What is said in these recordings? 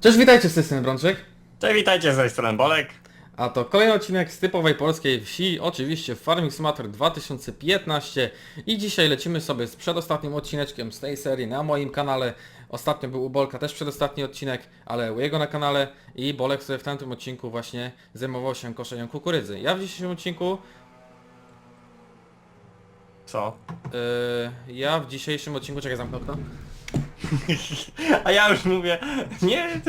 Cześć, witajcie z tej strony Brączek. Cześć, witajcie z tej strony Bolek. A to kolejny odcinek z typowej polskiej wsi, oczywiście Farming Simulator 2015 i dzisiaj lecimy sobie z przedostatnim odcineczkiem z tej serii na moim kanale. Ostatnio był u Bolka też przedostatni odcinek, ale u jego na kanale i Bolek sobie w tamtym odcinku właśnie zajmował się koszeniem kukurydzy. Ja w dzisiejszym odcinku, Co? yy, ja w dzisiejszym odcinku, czekaj zamknę okno. A ja już mówię, nie.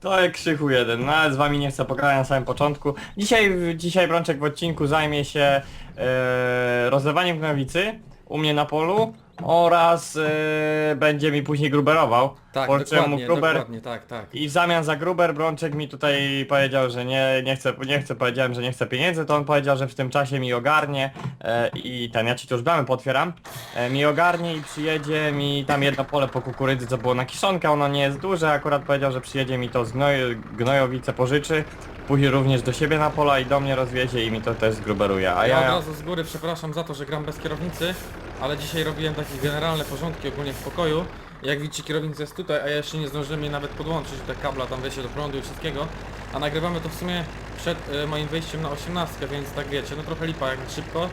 To jak krzychu jeden, no ale z wami nie chcę pogadać na samym początku. Dzisiaj, dzisiaj Brączek w odcinku zajmie się e, rozlewaniem gnojowicy u mnie na polu oraz e, będzie mi później gruberował. Tak, Pożyczyłem mu dokładnie, gruber dokładnie, tak, tak. i w zamian za gruber Brączek mi tutaj powiedział, że nie, nie chcę, nie chcę, powiedziałem, że nie chcę pieniędzy, to on powiedział, że w tym czasie mi ogarnie e, i ten, ja ci to już bramy potwieram, e, mi ogarnie i przyjedzie mi tam jedno pole po kukurydzy, co było na kiszonkę, ono nie jest duże, akurat powiedział, że przyjedzie mi to z gnoj, gnojowice pożyczy, później również do siebie na pola i do mnie rozwiezie i mi to też zgruberuje, a Ja od ja... razu z góry przepraszam za to, że gram bez kierownicy, ale dzisiaj robiłem takie generalne porządki ogólnie w pokoju. Jak widzicie kierownica jest tutaj, a ja jeszcze nie zdążyłem jej nawet podłączyć, te kabla tam wejście do prądu i wszystkiego. A nagrywamy to w sumie przed e, moim wyjściem na 18, więc tak wiecie, no trochę lipa jak szybko.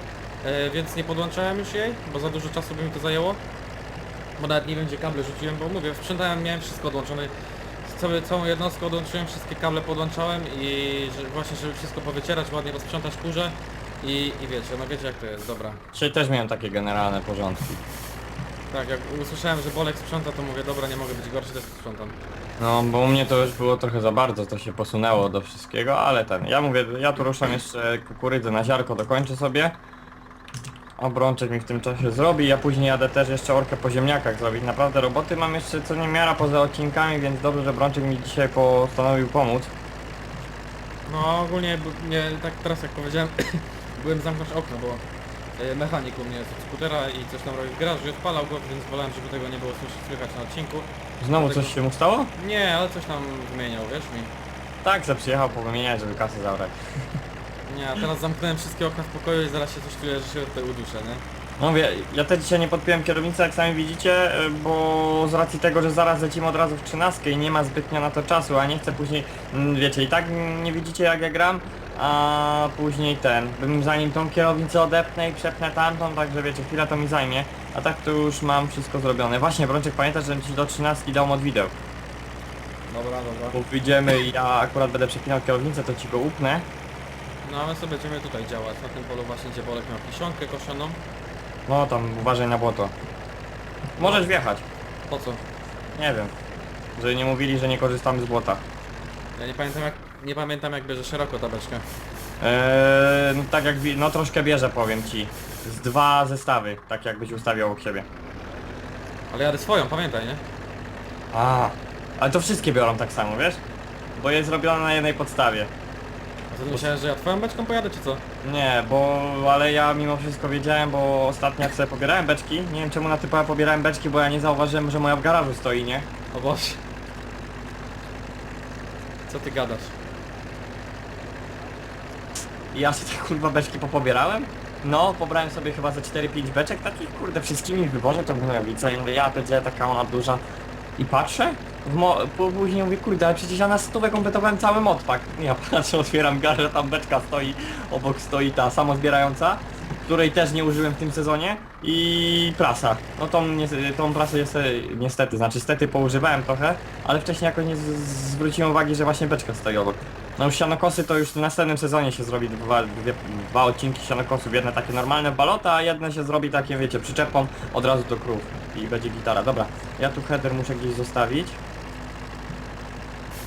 E, więc nie podłączałem już jej, bo za dużo czasu by mi to zajęło. Bo nawet nie wiem gdzie kable rzuciłem, bo mówię, sprzętałem, miałem wszystko odłączone. Cały, całą jednostkę odłączyłem, wszystkie kable podłączałem i że właśnie żeby wszystko powycierać, ładnie rozprzątać kurze. I, I wiecie, no wiecie jak to jest, dobra. Dzisiaj też miałem takie generalne porządki. Tak, jak usłyszałem, że Bolek sprząta, to mówię, dobra, nie mogę być gorszy, też sprzątam. No, bo u mnie to już było trochę za bardzo, to się posunęło do wszystkiego, ale ten, ja mówię, ja tu ruszam jeszcze kukurydzę na ziarko, dokończę sobie. A Brączek mi w tym czasie zrobi, ja później jadę też jeszcze orkę po ziemniakach zrobić. Naprawdę roboty mam jeszcze co nie miara poza odcinkami, więc dobrze, że Brączek mi dzisiaj postanowił pomóc. No ogólnie b- nie, tak teraz jak powiedziałem, byłem zamknąć okno, bo e, mechanik u mnie jest od skutera i coś tam robił w garażu i odpalał go, więc wolałem, żeby tego nie było słyszeć, słychać na odcinku. Znowu coś się mu stało? Nie, ale coś tam wymieniał, wiesz mi. Tak, że przyjechał powymieniać, żeby kasę zabrać. Nie, a teraz zamknąłem wszystkie okna w pokoju i zaraz się coś czuję, że się tutaj uduszę, nie? No mówię, ja też dzisiaj nie podpiąłem kierownicy, jak sami widzicie, y, bo z racji tego, że zaraz lecimy od razu w 13 i nie ma zbytnio na to czasu, a nie chcę później, mm, wiecie, i tak nie widzicie jak ja gram, a później ten, bym zanim tą kierownicę odepnę i przepnę tamtą, także wiecie, chwila to mi zajmie, a tak to już mam wszystko zrobione. Właśnie, Brączek, pamiętasz, że ci do 13 dał od wideł, Dobra, dobra. bo wyjdziemy i ja akurat będę przepinał kierownicę, to ci go upnę. No a my sobie będziemy tutaj działać, na tym polu właśnie, gdzie Bolek miał kiszonkę koszoną. No tam, uważaj na błoto. Możesz wjechać, Po co? nie wiem, że nie mówili, że nie korzystamy z błota. Ja nie pamiętam jak, nie pamiętam jak bierze szeroko ta beczka. Eee, no tak jak, wi- no troszkę bierze powiem ci. Z dwa zestawy, tak jakbyś ustawiał obok siebie. Ale jadę swoją, pamiętaj, nie? A, ale to wszystkie biorą tak samo, wiesz? Bo jest zrobione na jednej podstawie. Co ty myślałeś, że ja twoją beczką pojadę, czy co? Nie, bo, ale ja mimo wszystko wiedziałem, bo ostatnio jak sobie pobierałem beczki, nie wiem czemu na typowe pobierałem beczki, bo ja nie zauważyłem, że moja w garażu stoi, nie? O Boże. Co ty gadasz? I ja sobie te kurwa beczki popobierałem. No, pobrałem sobie chyba ze 4-5 beczek takich, kurde, wszystkimi wywożę to gnojowice i mówię, ja będzie taka ona duża. I patrzę, w mo po- później mówię, kurde, ale przecież ja na stówę kompletowałem cały modpak. Ja patrzę, otwieram garaż, tam beczka stoi, obok stoi ta samozbierająca, której też nie użyłem w tym sezonie i prasa. No tą, tą prasę jest, niestety, znaczy stety poużywałem trochę, ale wcześniej jakoś nie zwróciłem uwagi, że właśnie beczka stoi obok. No już sianokosy to już w następnym sezonie się zrobi dwa, dwie, dwa odcinki sianokosów, jedne takie normalne balota, a jedne się zrobi takie, wiecie, przyczepą od razu do krów i będzie gitara. Dobra, ja tu header muszę gdzieś zostawić.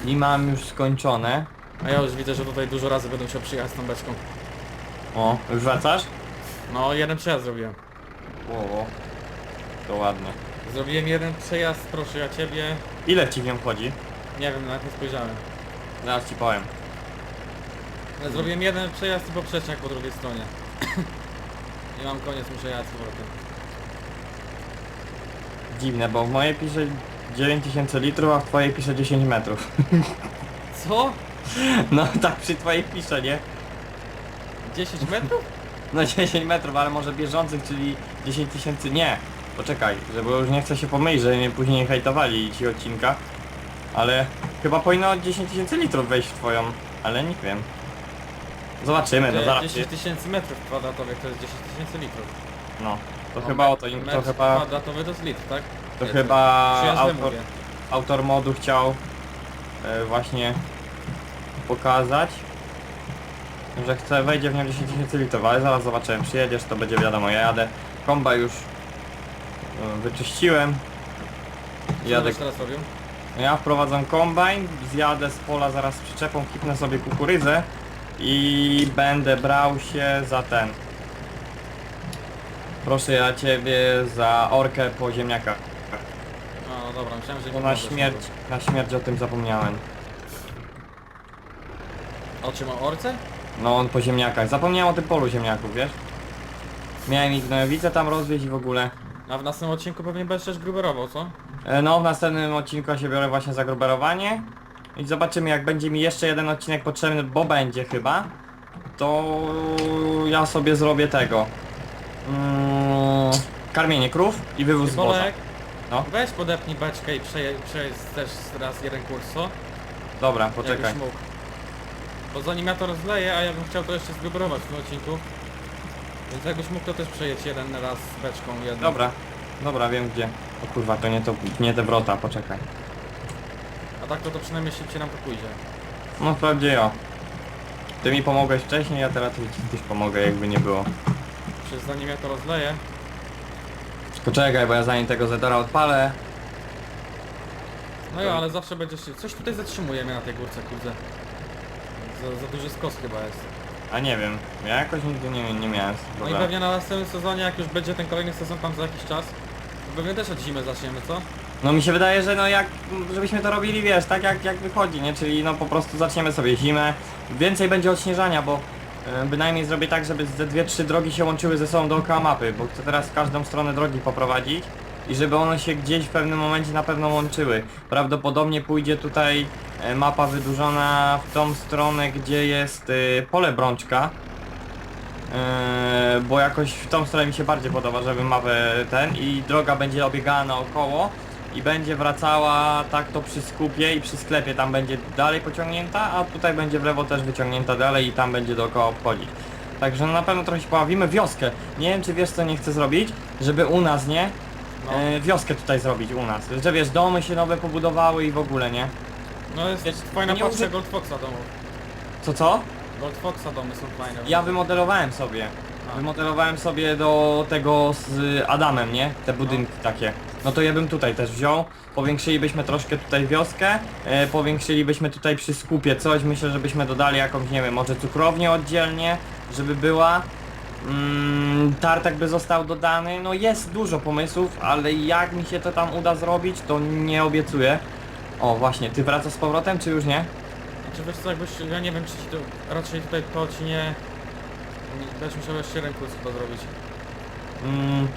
I mam już skończone. A ja już widzę, że tutaj dużo razy będę musiał przyjechać z tą beczką. O, już wracasz? No, jeden przejazd zrobiłem. O, o. to ładnie. Zrobiłem jeden przejazd, proszę ja ciebie. Ile ci w nią wchodzi? Nie wiem, nawet nie spojrzałem. Zaraz ci powiem. Ale zrobiłem jeden przejazd i poprzeczniak po drugiej stronie. I mam koniec, muszę jechać z powrotem. Dziwne, bo w mojej pisze 9000 litrów, a w twojej pisze 10 metrów. Co? No tak przy twojej pisze, nie? 10 metrów? No 10 metrów, ale może bieżących, czyli 10 tysięcy, nie. Poczekaj, żeby już nie chcę się pomylić, żeby mnie później nie hejtowali ci odcinka. Ale chyba powinno 10 tysięcy litrów wejść w twoją, ale nie wiem. Zobaczymy, no zaraz. 10 tysięcy metrów kwadratowych to jest 10 tysięcy litrów. No, to No, chyba o to im, to metr chyba, kwadratowy to jest litr, tak? To Nie, chyba źle autor, mówię? autor modu chciał e, właśnie pokazać, że chce, wejdzie w nią 10 tysięcy litrów, ale zaraz zobaczymy, przyjedziesz, to będzie wiadomo, ja jadę, komba już e, wyczyściłem, Co jadę, teraz robił? ja wprowadzam kombajn, zjadę z pola zaraz z przyczepą, kipnę sobie kukurydzę i będę brał się za ten. Proszę ja ciebie za orkę po ziemniakach. Dobra, myślałem, że Bo na śmierć, na śmierć o tym zapomniałem. O czym o orce? No on po ziemniakach. Zapomniałem o tym polu ziemniaków, wiesz? Miałem ich gnojowice tam rozwieźć i w ogóle. A w następnym odcinku pewnie będziesz też gruberował, co? E, No w następnym odcinku ja się biorę właśnie za gruberowanie. I zobaczymy jak będzie mi jeszcze jeden odcinek potrzebny, bo będzie chyba. To ja sobie zrobię tego. Mm, karmienie krów i wywóz zboża. Bolek, No. weź podepnij beczkę i przeje- przejedź też raz jeden kurs, co? Dobra, poczekaj. Jakbyś mógł. Bo zanim ja to rozleję, a ja bym chciał to jeszcze zgruberować w tym odcinku. Więc jakbyś mógł to też przejeść jeden raz z beczką jedną. Dobra, dobra, wiem gdzie. O kurwa, to nie to, nie te wrota, poczekaj. A tak to, to przynajmniej szybciej nam to pójdzie. No wprawdzie ja. Ty mi pomogłeś wcześniej, ja teraz ci też pomogę, jakby nie było. Przecież zanim ja to rozleję, Poczekaj, bo ja zanim tego Zetora odpalę. no ja, ale zawsze będziesz... Coś tutaj zatrzymuje mnie na tej górce, kurde. Za, za duży skos chyba jest. A nie wiem, ja jakoś nigdy nie, nie miałem z No i pewnie na następnym sezonie, jak już będzie ten kolejny sezon tam za jakiś czas, to pewnie też od zimy zaczniemy, co? No mi się wydaje, że no jak, żebyśmy to robili, wiesz, tak jak, jak wychodzi, nie? Czyli no po prostu zaczniemy sobie zimę, więcej będzie odśnieżania, bo e, bynajmniej zrobię tak, żeby te dwie, trzy drogi się łączyły ze sobą dookoła mapy, bo chcę teraz każdą stronę drogi poprowadzić i żeby one się gdzieś w pewnym momencie na pewno łączyły. Prawdopodobnie pójdzie tutaj e, mapa wydłużona w tą stronę, gdzie jest e, pole brączka, bo jakoś w tą stronę mi się bardziej podoba, żeby mapę ten i droga będzie obiegała naokoło i będzie wracała tak to przy skupie i przy sklepie tam będzie dalej pociągnięta, a tutaj będzie w lewo też wyciągnięta dalej i tam będzie dookoła obchodzić. Także no na pewno trochę się pobawimy wioskę. Nie wiem czy wiesz co nie chcę zrobić, żeby u nas nie No, e, wioskę tutaj zrobić u nas. Że wiesz, domy się nowe pobudowały i w ogóle nie. no jest wiesz, fajna nie uży- Gold Foxa domów. Co co? Gold Foxa domy są fajne. Ja wymodelowałem sobie. A. Wymodelowałem sobie do tego z Adamem, nie? Te budynki takie. No to ja bym tutaj też wziął. Powiększylibyśmy troszkę tutaj wioskę. E, powiększylibyśmy tutaj przy skupie coś. Myślę, żebyśmy dodali jakąś, nie wiem, może cukrownię oddzielnie, żeby była. Mm, tartak by został dodany. No jest dużo pomysłów, ale jak mi się to tam uda zrobić, to nie obiecuję. O właśnie, ty wracasz z powrotem, czy już nie? Znaczy wiesz co, jakbyś, ja nie wiem czy ci to, raczej tutaj to ci nie... Będziesz musiał jeszcze kurs chyba zrobić. Mm,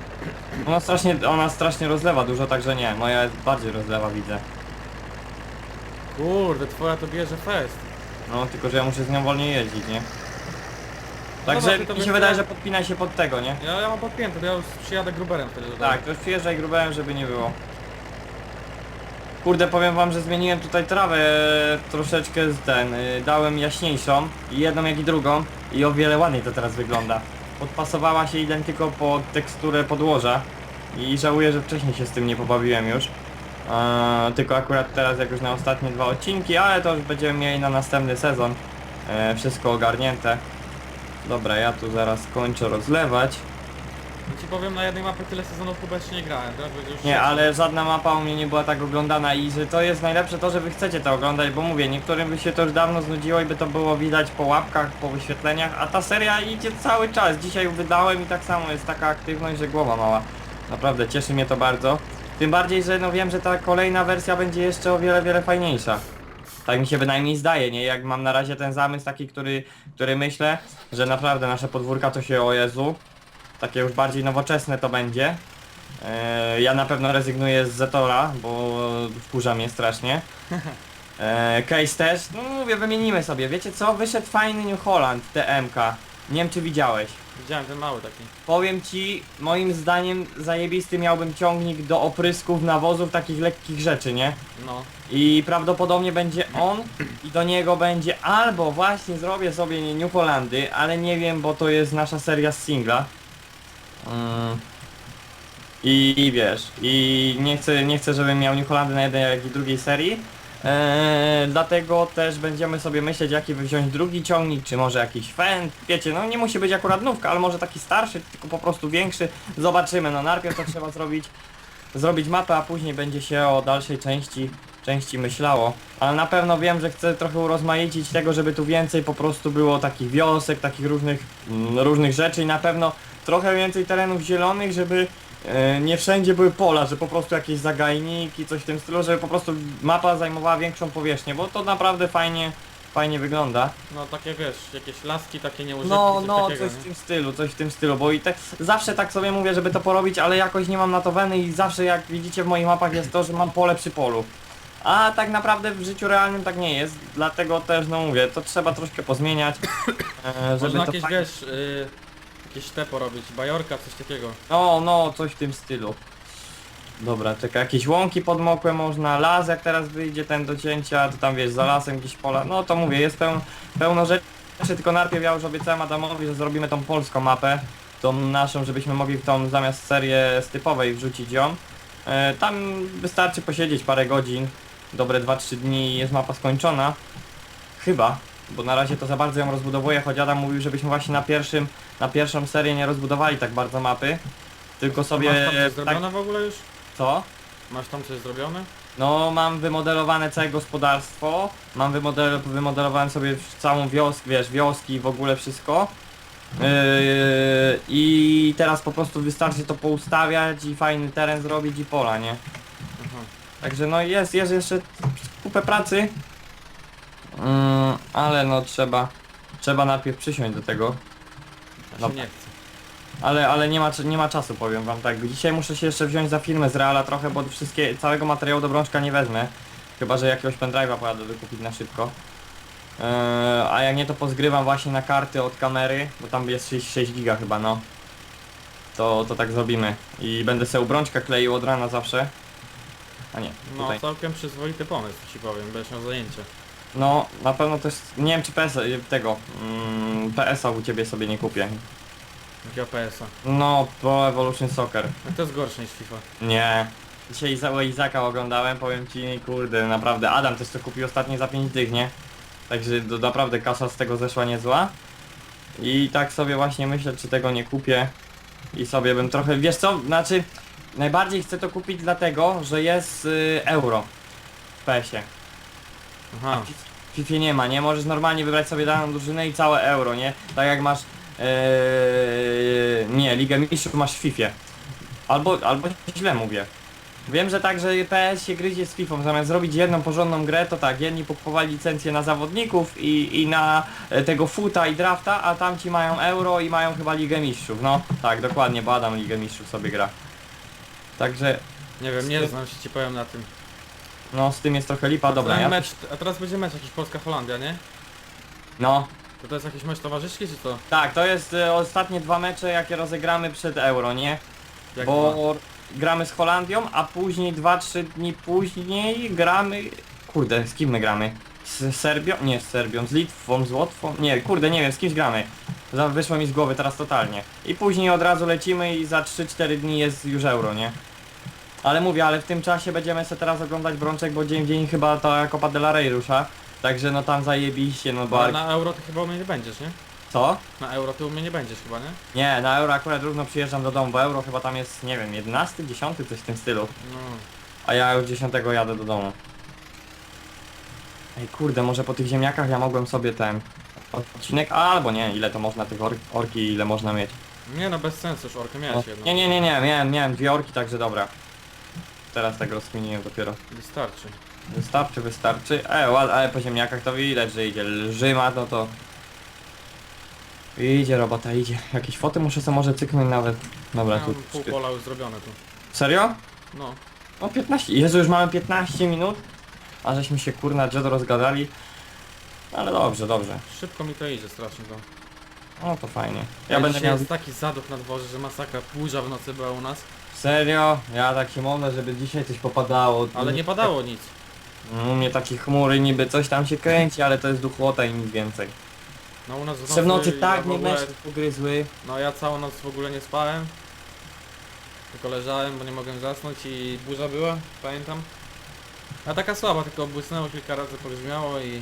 ona strasznie, ona strasznie rozlewa dużo, także nie, moja jest bardziej rozlewa widzę. Kurde, twoja to bierze fest. No tylko, że ja muszę z nią wolniej jeździć, nie? Także dobra, ty to mi się wydaje, ja- że podpina się pod tego, nie? Ja, ja mam podpięty, to ja już przyjadę gruberem wtedy do domu. Tak, to już przyjeżdżaj grubałem, żeby nie było. Kurde, powiem wam, że zmieniłem tutaj trawę troszeczkę z ten, y, dałem jaśniejszą i jedną jak i drugą i o wiele ładniej to teraz wygląda. Podpasowała się identyko pod teksturę podłoża i żałuję, że wcześniej się z tym nie pobawiłem już. Eee, tylko akurat teraz jak już na ostatnie dwa odcinki, ale to już będziemy mieli na następny sezon. E, wszystko ogarnięte. Dobra, ja tu zaraz kończę rozlewać. Ci powiem, na jednej mapie tyle sezonów jeszcze nie grałem, teraz będzie już Nie, ale żadna mapa u mnie nie była tak oglądana i że to jest najlepsze to, że wy chcecie to oglądać, bo mówię, niektórym by się to już dawno znudziło i by to było widać po łapkach, po wyświetleniach, a ta seria idzie cały czas. Dzisiaj ją wydałem i tak samo jest taka aktywność, że głowa mała. Naprawdę, cieszy mnie to bardzo. Tym bardziej, że no wiem, że ta kolejna wersja będzie jeszcze o wiele, wiele fajniejsza. Tak mi się bynajmniej zdaje, nie? Jak mam na razie ten zamysł taki, który, który myślę, że naprawdę nasze podwórka to się, o Jezu, takie już bardziej nowoczesne to będzie. E, ja na pewno rezygnuję z Zetora, bo wkurza mnie strasznie. E, case też, no mówię, wymienimy sobie. Wiecie co? Wyszedł fajny New Holland TMK. Nie wiem czy widziałeś. Widziałem ten mały taki. Powiem ci, moim zdaniem zajebisty miałbym ciągnik do oprysków, nawozów, takich lekkich rzeczy, nie? No. I prawdopodobnie będzie on i do niego będzie albo właśnie zrobię sobie New Holandy, ale nie wiem, bo to jest nasza seria z singla. I, wiesz, i nie chcę, nie chcę, żebym miał New Holandy na jednej jak i drugiej serii. Eee, dlatego też będziemy sobie myśleć jaki wziąć drugi ciągnik, czy może jakiś Fendt, wiecie, no nie musi być akurat nówka, ale może taki starszy, tylko po prostu większy. Zobaczymy, no najpierw to trzeba zrobić zrobić mapę, a później będzie się o dalszej części części myślało. Ale na pewno wiem, że chcę trochę urozmaicić tego, żeby tu więcej po prostu było takich wiosek, takich różnych, mm, różnych rzeczy i na pewno trochę więcej terenów zielonych, żeby e, nie wszędzie były pola, że po prostu jakieś zagajniki, coś w tym stylu, żeby po prostu mapa zajmowała większą powierzchnię, bo to naprawdę fajnie, fajnie wygląda. No takie wiesz, jakieś laski takie nieużytki, No, coś no, takiego, coś nie? w tym stylu, coś w tym stylu, bo i tak zawsze tak sobie mówię, żeby to porobić, ale jakoś nie mam na to weny i zawsze jak widzicie w moich mapach jest to, że mam pole przy polu. A tak naprawdę w życiu realnym tak nie jest, dlatego też no mówię, to trzeba troszkę pozmieniać, e, żeby Można to jakieś, fajnie- wiesz, y, jakieś te porobić, bajorka, coś takiego. No, no, coś w tym stylu. Dobra, czekaj, jakieś łąki podmokłe można, las jak teraz wyjdzie ten do cięcia, to tam wiesz, za lasem gdzieś pola, no to mówię, jest pełno, pełno rzeczy, tylko najpierw ja już obiecałem Adamowi, że zrobimy tą polską mapę, tą naszą, żebyśmy mogli w tą zamiast serię z typowej wrzucić ją. E, tam wystarczy posiedzieć parę godzin, dobre 2-3 dni i jest mapa skończona. Chyba, bo na razie to za bardzo ją rozbudowuję, choć Adam mówił, żebyśmy właśnie na pierwszym, na pierwszą serię nie rozbudowali tak bardzo mapy, tylko sobie... Masz tam coś tak, zrobione w ogóle już? co? Masz tam coś zrobione? No mam wymodelowane całe gospodarstwo, mam wymodel, wymodelowałem sobie całą wioskę, wiesz, wioski i w ogóle wszystko. Yy, I teraz po prostu wystarczy to poustawiać i fajny teren zrobić i pola, nie? Aha. Także no jest, jest jeszcze kupę pracy. Mm, ale no trzeba, trzeba najpierw przysiąść do tego. Ja No. się nie chcę. Ale, ale nie ma, nie ma czasu, powiem wam tak. Dzisiaj muszę się jeszcze wziąć za filmy z Reala trochę, bo wszystkie, całego materiału do Brączka nie wezmę. Chyba, że jakiegoś pendrive'a pojadę wykupić na szybko. Eee, a jak nie, to pozgrywam właśnie na karty od kamery, bo tam jest 6, 6 giga chyba, no. To, to tak zrobimy. I będę sobie u Brączka kleił od rana zawsze. A nie, No tutaj. całkiem przyzwoity pomysł ci powiem, będziesz miał zajęcie. No, na pewno też, nie wiem czy PS, tego, mm, PS-a u ciebie sobie nie kupię. Jakiego PS-a. No, Pro Evolution Soccer. No to jest gorsze niż FIFA. Nie. Dzisiaj Iza Izaka oglądałem, powiem ci, kurde, naprawdę, Adam też to kupił ostatnio za 5 dych, nie? Także do, naprawdę kasa z tego zeszła niezła. I tak sobie właśnie myślę, czy tego nie kupię. I sobie bym trochę, wiesz co, znaczy, najbardziej chcę to kupić dlatego, że jest y, euro w PS-ie. Aha. W FIFA nie ma, nie? Możesz normalnie wybrać sobie daną drużynę i całe euro, nie? Tak jak masz... Yy, nie, Ligę Mistrzów masz w FIFA. Albo, albo źle mówię. Wiem, że tak, że PS się gryzie z FIFA, zamiast zrobić jedną porządną grę, to tak, jedni kupowali licencję na zawodników i, i na e, tego futa i drafta, a tamci mają euro i mają chyba Ligę Mistrzów. No, tak, dokładnie, bo Adam Ligę Mistrzów sobie gra. Także, Nie wiem, nie znam się ci powiem na tym. No, z tym jest trochę lipa, dobra, ja... mecz, a teraz będzie mecz jakiś Polska-Holandia, nie? No, To to jest jakiś mecz towarzyski czy co? Tak, to jest e, ostatnie dwa mecze, jakie rozegramy przed Euro, nie? Jak Bo dwa? gramy z Holandią, a później 2-3 dni później gramy... Kurde, z kim my gramy? Z Serbią? Nie, z Serbią, z Litwą, z Łotwą? Nie, kurde, nie wiem, z kimś gramy. Za- Wyszło mi z głowy teraz totalnie. I później od razu lecimy i za 3-4 dni jest już Euro, nie? Ale mówię, ale w tym czasie będziemy sobie teraz oglądać Brączek, bo dzień w dzień chyba ta Copa del Rey rusza. Także no tam zajebiście, no bo... Ale na euro ty chyba u mnie nie będziesz, nie? Co? Na euro ty u mnie nie będziesz chyba, nie? Nie, na euro akurat równo przyjeżdżam do domu, bo euro chyba tam jest, nie wiem, 11, 10, coś w tym stylu. No. A ja już 10 jadę do domu. Ej kurde, może po tych ziemniakach ja mogłem sobie ten odcinek, albo nie, ile to można tych or orki, ile można mieć. Nie no, bez sensu, już orkę miałeś jedną. Nie, nie, nie, nie, miałem, miałem dwie orki, także dobra. Teraz tak rozkminiłem dopiero. Wystarczy. Wystarczy, wystarczy. E, ład, ale po ziemniakach to widać, że idzie lżyma, no to... Idzie robota, idzie. Jakieś foty muszę sobie może cyknąć nawet. Dobra, tu... pół pola już zrobione tu. Serio? No. O 15. Jezu, już mamy 15 minut. A żeśmy się kurna Jedo rozgadali. Ale dobrze, dobrze. Szybko mi to idzie strasznie to. O, to fajnie. Ja Ja będę miał... jest taki zaduch na dworze, że masakra. Burza w nocy była u nas, Serio? Ja tak się modlę, żeby dzisiaj coś popadało. ale nie padało nic. U mnie takie chmury niby coś tam się kręci, ale to jest duchłota i nic więcej. No u nas w Jeszcze w nocy ja tak w mnie ogóle- pogryzły. No ja całą noc w ogóle nie spałem. Tylko leżałem, bo nie mogłem zasnąć i burza była, pamiętam. A taka słaba, tylko błysnęło kilka razy, pogrzmiało i,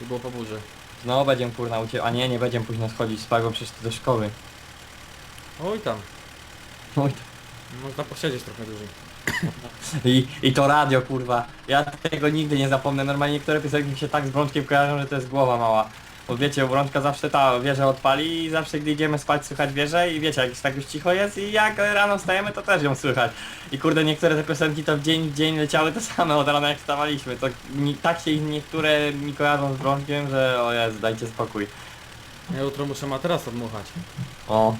i było po burzy. No będziemy kurna ucie... A nie, nie będziemy późno schodzić spać, bo przecież ty do szkoły. Oj tam, Oj, można posiedzieć trochę dłużej. I, I to radio kurwa. Ja tego nigdy nie zapomnę. Normalnie niektóre piosenki mi się tak z Brączkiem kojarzą, że to jest głowa mała. Bo wiecie, Brączka zawsze ta wieżę odpali i zawsze gdy idziemy spać słychać wieżę i wiecie, jak tak już cicho jest i jak rano wstajemy to też ją słychać. I kurde niektóre te piosenki to w dzień w dzień leciały te same od rana jak wstawaliśmy. To mi, tak się ich niektóre mi kojarzą z Brączkiem, że o Jezu, dajcie spokój. Ja jutro muszę materac odmuchać. O.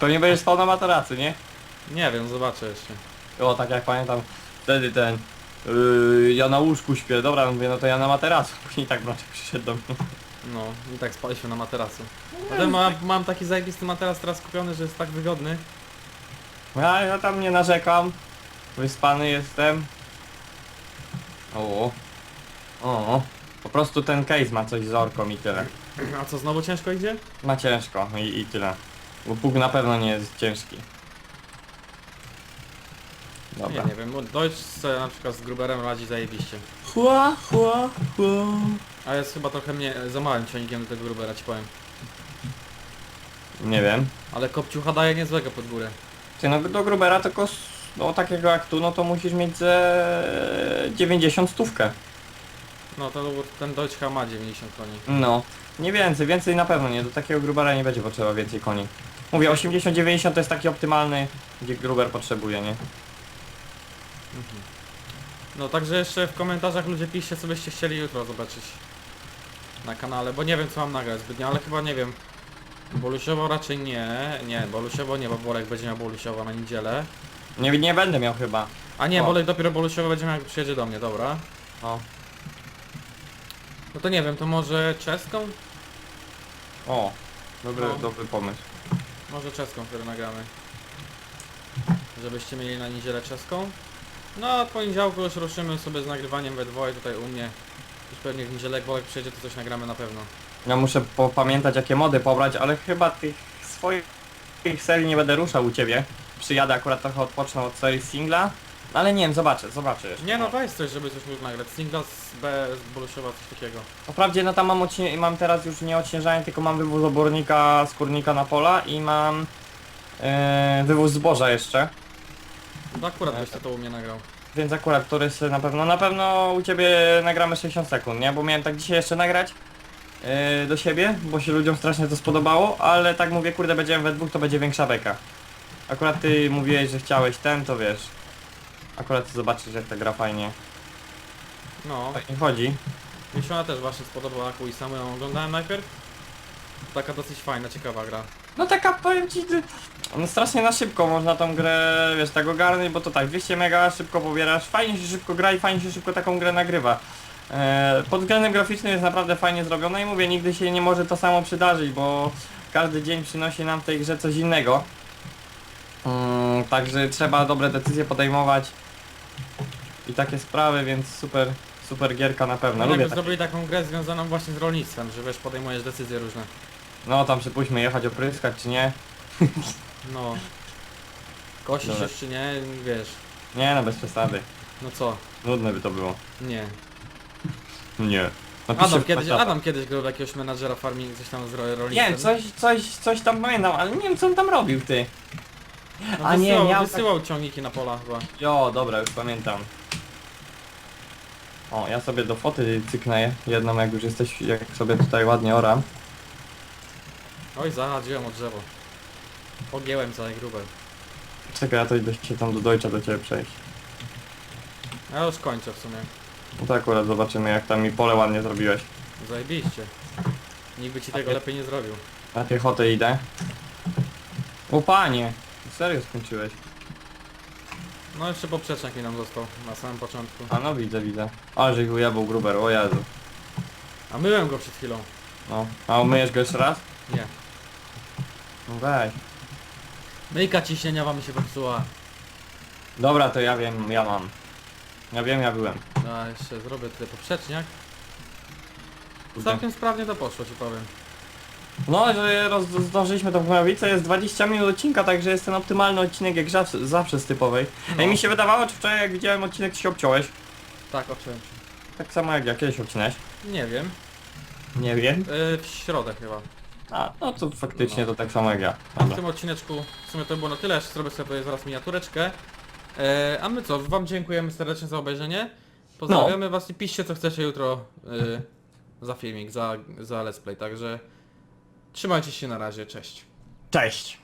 Pewnie będziesz spał na materacu, nie? Nie wiem, zobaczę jeszcze. O, tak jak pamiętam, wtedy ten... Yy, ja na łóżku śpię, dobra, mówię, no to ja na materacu. Później tak Brączek przyszedł do mnie. No, i tak spaliśmy na materacu. Potem mam, mam taki zajebisty materac teraz kupiony, że jest tak wygodny. Ja, ja tam nie narzekam. Wyspany jestem. O. O. Po prostu ten case ma coś z orką i tyle. A co, znowu ciężko idzie? Ma ciężko i, i tyle. Bo pług na pewno nie jest ciężki. Dobra. Nie, nie wiem, Deutsch sobie na przykład z Gruberem radzi zajebiście. Chła, chła, chła. A jest chyba trochę mnie za małym ciągnikiem do tego Grubera, ci powiem. Nie wiem. Ale kopciucha daje niezłego pod górę. Ty no do Grubera tylko s- no takiego jak tu, no to musisz mieć ze 90 stówkę. No to ten Deutsch chyba ma 90 koni. No. Nie więcej, więcej na pewno nie. Do takiego Grubera nie będzie potrzeba więcej koni. Mówię 80-90 to jest taki optymalny, gdzie Gruber potrzebuje, nie? Mhm. No także jeszcze w komentarzach ludzie piszcie co byście chcieli jutro zobaczyć na kanale, bo nie wiem co mam nagrać zbytnio, ale chyba nie wiem. Bolusiowo raczej nie, nie, Bolusiowo nie, bo Bolek będzie miał Bolusiowo na niedzielę. Nie, nie będę miał chyba. A nie, O. Bolek dopiero Bolusiowo będzie miał jak przyjedzie do mnie, dobra. O. No to nie wiem, to może czeską? O. Dobry, No. dobry pomysł. Może czeską, które nagramy. Żebyście mieli na niedzielę czeską. No, od poniedziałku już ruszymy sobie z nagrywaniem we dwoje tutaj u mnie. Już pewnie w niedzielę jak Bolek przyjedzie, to coś nagramy na pewno. Ja muszę popamiętać jakie mody pobrać, ale chyba tych swoich serii nie będę ruszał u ciebie. Przyjadę akurat trochę odpocznę od serii singla. Ale nie wiem, zobaczę, zobaczę jeszcze. Nie no, weź coś, żeby coś mógł nagrać. Singla z B, z Boluszowa, coś takiego. Wprawdzie no tam mam, mam teraz już nie odciężanie, tylko mam wywóz obornika, skórnika na pola i mam e, wywóz zboża jeszcze. No akurat byś to, to u mnie nagrał. Więc akurat któryś na pewno, na pewno u ciebie nagramy 60 sekund, nie? Bo miałem tak dzisiaj jeszcze nagrać e, do siebie, bo się ludziom strasznie to spodobało, ale tak mówię, kurde, będziemy we dwóch, to będzie większa beka. Akurat ty mówiłeś, że chciałeś ten, to wiesz. Akurat zobaczysz jak ta gra fajnie, No, fajnie chodzi. mi się ona też właśnie spodobała, i sam ją oglądałem najpierw. Taka dosyć fajna, ciekawa gra. No taka powiem ci, ty- no strasznie na szybko można tą grę, wiesz, tak ogarnąć, bo to tak, 200 mega szybko pobierasz, fajnie się szybko gra i fajnie się szybko taką grę nagrywa. E, pod względem graficznym jest naprawdę fajnie zrobione i mówię, nigdy się nie może to samo przydarzyć, bo każdy dzień przynosi nam w tej grze coś innego. Mm, także trzeba dobre decyzje podejmować i takie sprawy, więc super, super gierka na pewno. No, Lubię jakby takie. zrobili taką grę związaną właśnie z rolnictwem, że wiesz, podejmujesz decyzje różne. No tam przypuśćmy jechać opryskać czy nie. No. Kosisz Dobra. już czy nie, wiesz. Nie no, bez przesady. No co? Nudne by to było. Nie. Nie. Adam kiedyś, Adam kiedyś grał w jakiegoś menadżera farming, coś tam z ro-. Nie wiem, coś, coś, coś tam pamiętam, ale nie wiem co on tam robił ty. No, a nie, wysyłał, miał wysyłał ciągniki na pola chyba. Jo, dobra, już pamiętam. O, ja sobie do foty cyknę jedną, jak już jesteś, jak sobie tutaj ładnie oram. Oj, zahadziłem o drzewo. Pogięłem całe grube. Czekaj, ja to idę się tam do Deutscha do ciebie przejść. Ja już kończę w sumie. No to akurat zobaczymy jak tam mi pole ładnie zrobiłeś. Zajebiście. Nikt by ci tego lepiej nie zrobił. Na piechotę idę. O panie! Serio skończyłeś? No jeszcze poprzecznik mi nam został na samym początku. A no widzę, widzę. Ale że ich ujebał gruber, o Jezu. A myłem go przed chwilą. No. A umyjesz go jeszcze raz? Nie. No weź. Myjka ciśnienia wam się popsuła. Dobra, to ja wiem, ja mam. Ja wiem, ja byłem. No, jeszcze zrobię tyle poprzeczniak. Kurde. Całkiem sprawnie to poszło, ci powiem. No, że roz, zdążyliśmy tą Gnojowice, jest 20 minut odcinka, także jest ten optymalny odcinek jak zawsze, zawsze z typowej. No. Ej, mi się wydawało, czy wczoraj jak widziałem odcinek, ty się obciąłeś. Tak, obciąłem się. Tak samo jak ja kiedyś obcinałeś. Nie wiem. Nie wiem. Yy, w środę chyba. A, no to faktycznie No. to tak samo jak ja. W Dobra. tym odcineczku w sumie to było na tyle, jeszcze zrobię sobie zaraz miniatureczkę. E, a my co, wam dziękujemy serdecznie za obejrzenie. Pozdrawiamy was i piszcie co chcecie jutro e, za filmik, za, za let's play, także trzymajcie się na razie, cześć. Cześć.